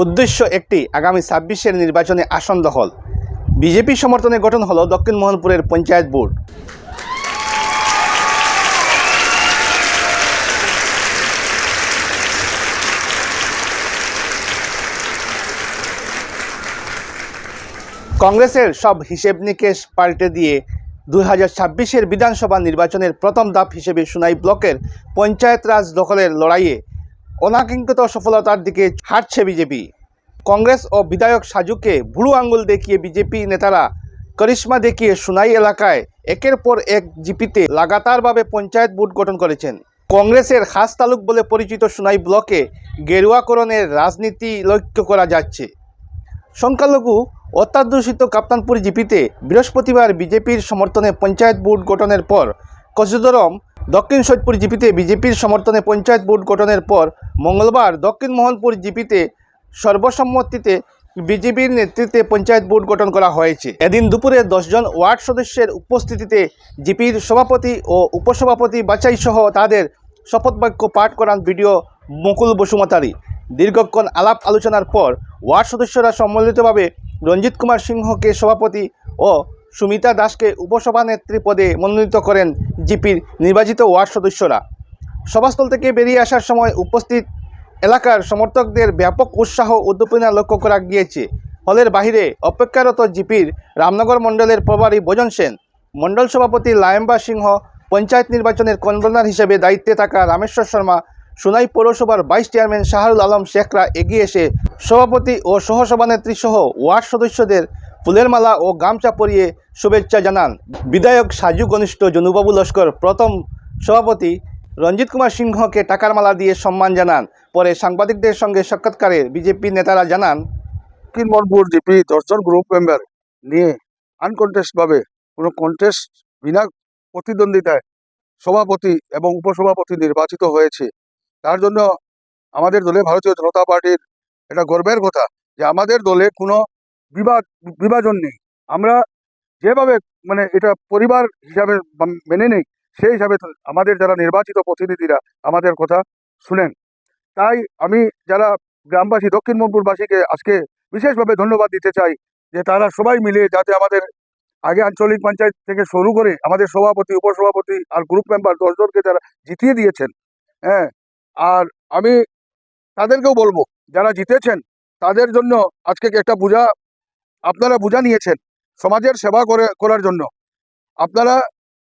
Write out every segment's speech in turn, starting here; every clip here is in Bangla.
উদ্দেশ্য একটি আগামী ছাব্বিশের নির্বাচনে আসন দখল বিজেপি সমর্থনে গঠন হলো দক্ষিণ মোহনপুরের পঞ্চায়েত বোর্ড। কংগ্রেসের সব হিসেব নিকেশ পাল্টে দিয়ে দুই হাজার ছাব্বিশের বিধানসভা নির্বাচনের প্রথম ধাপ হিসেবে সুনাই ব্লকের পঞ্চায়েত রাজ দখলের লড়াইয়ে অনাকাঙ্ক্ষিত সফলতার দিকে হাঁটছে বিজেপি। কংগ্রেস ও বিধায়ক সাজুকে বুড়ো আঙ্গুল দেখিয়ে বিজেপি নেতারা করিশ্মা দেখিয়ে সুনাই এলাকায় একের পর এক জিপিতে লাগাতারভাবে পঞ্চায়েত বুথ গঠন করেছেন। কংগ্রেসের খাস তালুক বলে পরিচিত সুনাই ব্লকে গেরুয়াকরণের রাজনীতি লক্ষ্য করা যাচ্ছে। সংখ্যালঘু অত্যাদূষিত কাপ্তানপুর জিপিতে বৃহস্পতিবার বিজেপির সমর্থনে পঞ্চায়েত বোর্ড গঠনের পর কচুদরম দক্ষিণ সৈদপুর জিপিতে বিজেপির সমর্থনে পঞ্চায়েত বোর্ড গঠনের পর মঙ্গলবার দক্ষিণ মোহনপুর জিপিতে সর্বসম্মতিতে বিজেপির নেতৃত্বে পঞ্চায়েত বোর্ড গঠন করা হয়েছে। এদিন দুপুরে দশজন ওয়ার্ড সদস্যের উপস্থিতিতে জিপির সভাপতি ও উপসভাপতি বাছাই সহ তাদের শপথ বাক্য পাঠ করান বিডিও মুকুল বসুমতারি দীর্ঘক্ষণ আলাপ আলোচনার পর ওয়ার্ড সদস্যরা সম্মিলিতভাবে রঞ্জিত কুমার সিংহকে সভাপতি ও সুমিতা দাসকে উপসভানেত্রী পদে মনোনীত করেন জিপির নির্বাচিত ওয়ার্ড সদস্যরা। সভাস্থল থেকে বেরিয়ে আসার সময় উপস্থিত এলাকার সমর্থকদের ব্যাপক উৎসাহ উদ্দীপনা লক্ষ্য করা গিয়েছে। হলের বাহিরে অপেক্ষারত জিপির রামনগর মণ্ডলের প্রভারী ভোজন সেন, মণ্ডল সভাপতি লায়ম্বা সিংহ, পঞ্চায়েত নির্বাচনের কনভেনার হিসেবে দায়িত্বে থাকা রামেশ্বর শর্মা, সুনাই পৌরসভার ভাইস চেয়ারম্যান শাহরুল আলম শেখরা এগিয়ে এসে সভাপতি ও সহসভানেত্রী সহ ওয়ার্ড সদস্যদের ফুলের মালা ও গামছা পরিয়ে শুভেচ্ছা জানান বিধায়ক সাজু ঘনিষ্ঠ জনুবাবু লস্কর। প্রথম সভাপতি রঞ্জিত কুমার সিংহকে টাকার মালা দিয়ে সম্মান জানান। পরে সাংবাদিকদের সঙ্গে সাক্ষাৎকারে বিজেপি নেতারা জানান দক্ষিণ মনপুর জিপি, দশজন গ্রুপ মেম্বার নিয়ে আনকন্টেস্টভাবে কোনো কন্টেস্ট বিনা প্রতিদ্বন্দ্বিতায় সভাপতি এবং উপসভাপতি নির্বাচিত হয়েছে। তার জন্য আমাদের দলে ভারতীয় জনতা পার্টির এটা গর্বের কথা যে আমাদের দলে কোনো বিবাদ, বিভাজন নেই। আমরা যেভাবে মানে এটা পরিবার হিসাবে মেনে নেই, সেই হিসাবে আমাদের যারা নির্বাচিত প্রতিনিধিরা আমাদের কথা শুনেন। তাই আমি যারা গ্রামবাসী, দক্ষিণ মনপুরবাসীকে আজকে বিশেষভাবে ধন্যবাদ দিতে চাই যে তারা সবাই মিলে যাতে আমাদের আগে আঞ্চলিক পঞ্চায়েত থেকে শুরু করে আমাদের সভাপতি, উপসভাপতি আর গ্রুপ মেম্বার দশজনকে যারা জিতিয়ে দিয়েছেন। হ্যাঁ আর আমি তাদেরকেও বলব, যারা জিতেছেন তাদের জন্য আজকে একটা পূজা আপনারা বুঝা নিয়েছেন সমাজের সেবা করে, করার জন্য। আপনারা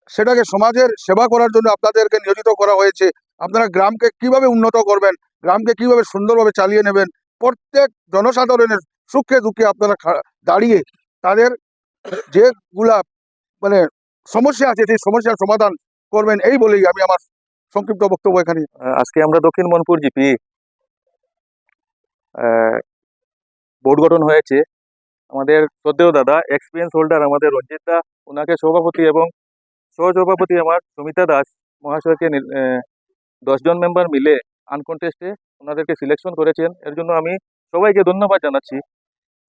সেটাকে সমাজের সেবা করার জন্য আপনাদেরকে নিয়োজিত করা হয়েছে। আপনারা গ্রামকে কীভাবে উন্নত করবেন, গ্রামকে কীভাবে সুন্দরভাবে চালিয়ে নেবেন, প্রত্যেক জনসাধারণের সুখে দুঃখে আপনারা দাঁড়িয়ে তাদের যেগুলা মানে সমস্যা আছে সেই সমস্যার সমাধান করবেন, এই বলেই আমি আমার সংক্ষিপ্ত বক্তব্য এখানে। আজকে আমরা দক্ষিণ মনপুর জিপি বোর্ড গঠন হয়েছে। আমাদের শ্রদ্ধেয় দাদা এক্সপিরিয়েন্স হোল্ডার আমাদের রঞ্জিত দা ওনাকে সভাপতি এবং সহসভাপতি আমার সুমিতা দাস মহাশয়কে দশজন মেম্বার মিলে আনকনটেস্টে ওনাদেরকে সিলেকশন করেছেন। এর জন্য আমি সবাইকে ধন্যবাদ জানাচ্ছি।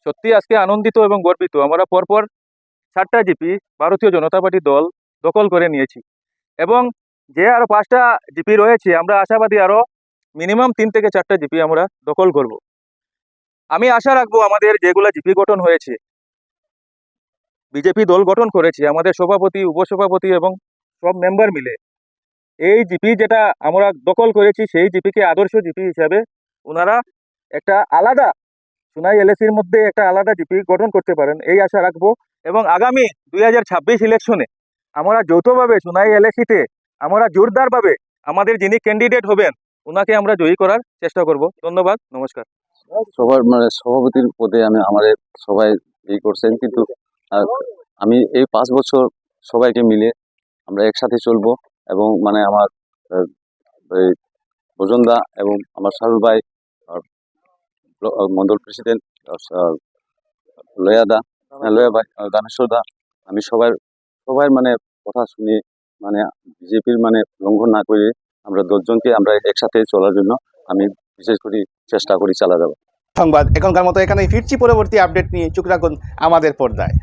সত্যি আজকে আনন্দিত এবং গর্বিত। আমরা পরপর চারটা জিপি ভারতীয় জনতা পার্টি দল দখল করে নিয়েছি। এবং যে আরও পাঁচটা জিপি রয়েছে, আমরা আশাবাদী আরও মিনিমাম তিন থেকে চারটা জিপি আমরা দখল করব। আমি আশা রাখব আমাদের যেগুলা জিপি গঠন হয়েছে, বিজেপি দল গঠন করেছে, আমাদের সভাপতি, উপসভাপতি এবং সব মেম্বার মিলে, এই জিপি যেটা আমরা দখল করেছি সেই জিপিকে আদর্শ জিপি হিসাবে ওনারা একটা আলাদা সোনাই এলএসির মধ্যে একটা আলাদা জিপি গঠন করতে পারেন, এই আশা রাখব এবং আগামী দুই হাজার ছাব্বিশ ইলেকশনে আমরা যৌথভাবে সোনাই এলএসিতে আমরা জোরদারভাবে আমাদের যিনি ক্যান্ডিডেট হবেন, ওনাকে আমরা জয়ী করার চেষ্টা করব। ধন্যবাদ, নমস্কার। সবার মানে সভাপতির পদে আমি আমাদের সবাই ই করছেন কিন্তু আমি এই পাঁচ বছর সবাইকে মিলে আমরা একসাথে চলবো এবং মানে আমার এই ভোজনদা এবং আমার শাহুল ভাই মন্ডল প্রেসিডেন্ট লয়াদা হ্যাঁ, লয়া ভাই দানেশ্বর দা আমি সবার সবাই মানে কথা শুনে মানে বিজেপির মানে লঙ্ঘন না করে আমরা দশজনকে আমরা একসাথে চলার জন্য আমি বিশেষ করে চেষ্টা করি চালা যাবে সংবাদ, এখনকার মতো এখানে ফিরছি। পরবর্তী আপডেট নিয়ে চোখ রাখুন আমাদের পর্দায়।